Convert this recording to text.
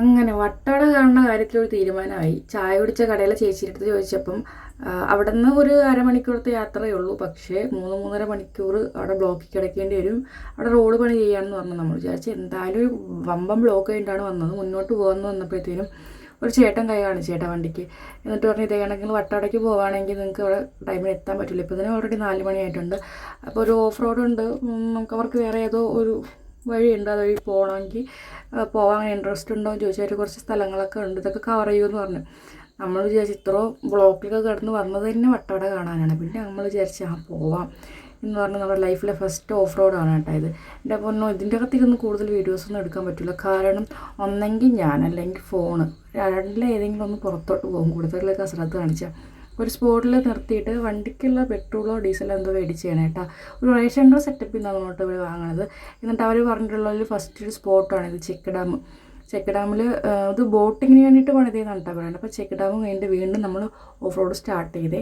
അങ്ങനെ വട്ടവട കാണുന്ന കാര്യത്തിൽ ഒരു തീരുമാനമായി. ചായ കുടിച്ച കടയിലെ ചേച്ചിയുടെ അടുത്ത് ചോദിച്ചപ്പം അവിടെ നിന്ന് ഒരു അരമണിക്കൂറത്തെ യാത്രയേ ഉള്ളൂ. പക്ഷേ മൂന്ന് മൂന്നര മണിക്കൂർ അവിടെ ബ്ലോക്കിൽ കിടക്കേണ്ടി വരും. അവിടെ റോഡ് പണി ചെയ്യാമെന്ന് പറഞ്ഞു നമ്മൾ വിചാരിച്ചു. എന്തായാലും ഒരു വമ്പം ബ്ലോക്ക് കഴിഞ്ഞിട്ടാണ് വന്നത്. മുന്നോട്ട് പോകാമെന്ന് വന്നപ്പോഴത്തേനും ഒരു ചേട്ടൻ കൈ കാണിച്ചു ചേട്ടാ വണ്ടിക്ക്. എന്നിട്ട് പറഞ്ഞു ഇതേ കണക്കിൽ വട്ടവടയ്ക്ക് പോവുകയാണെങ്കിൽ നിങ്ങൾക്ക് അവിടെ ടൈമിൽ എത്താൻ പറ്റില്ല. ഇപ്പോൾ ഇതിന് ഓൾറെഡി നാല് മണിയായിട്ടുണ്ട്. അപ്പോൾ ഒരു ഓഫ് റോഡ് ഉണ്ട്. നമുക്ക് അവർക്ക് വേറെ ഏതോ ഒരു വഴിയുണ്ട് അതുവഴി പോകണമെങ്കിൽ പോകാൻ ഇൻട്രസ്റ്റ് ഉണ്ടോ എന്ന് ചോദിച്ചാൽ കുറച്ച് സ്ഥലങ്ങളൊക്കെ ഉണ്ട് ഇതൊക്കെ കവർ ചെയ്യുമെന്ന് പറഞ്ഞു. നമ്മൾ വിചാരിച്ചു ഇത്രയും ബ്ലോക്കിലൊക്കെ കിടന്ന് വന്നത് തന്നെ വട്ടവട കാണാനാണ്. പിന്നെ നമ്മൾ വിചാരിച്ചു ആ പോവാം എന്ന് പറഞ്ഞാൽ നമ്മുടെ ലൈഫിലെ ഫസ്റ്റ് ഓഫ് റോഡാണ് കേട്ടോ ഇത്. എന്റെ പൊന്നോ ഇതിന്റെ അകത്തേക്കൊന്നും കൂടുതൽ വീഡിയോസൊന്നും എടുക്കാൻ പറ്റില്ല കാരണം ഒന്നെങ്കിൽ ഞാൻ അല്ലെങ്കിൽ ഫോണ് രണ്ടിലേതെങ്കിലും ഒന്ന് പുറത്തോട്ട് പോകും. കൂടുതൽ കസരത്ത് കാണിച്ചാൽ ഒരു സ്പോട്ടിൽ നിർത്തിയിട്ട് വണ്ടിക്കുള്ള പെട്രോളോ ഡീസലോ എന്തോ മേടിച്ച് ചെയ്യണം കേട്ടോ. ഒരു റേഷൻ കാർഡ് സെറ്റപ്പിൽ നിന്നാണ് അങ്ങോട്ട് ഇവർ വാങ്ങണത്. എന്നിട്ട് അവർ പറഞ്ഞിട്ടുള്ള ഒരു ഫസ്റ്റ് ഒരു സ്പോട്ടാണ് ഇത് ചെക്ക് ഡാം. ചെക്ക് ഡാമിൽ ഇത് ബോട്ടിങ്ങിന് വേണ്ടിയിട്ട് പണിതേന്നാണ് കേട്ടോ പറയുന്നത് അപ്പോൾ ചെക്ക് ഡാം കഴിഞ്ഞിട്ട് വീണ്ടും നമ്മൾ ഓഫ് റോഡ് സ്റ്റാർട്ട് ചെയ്തേ.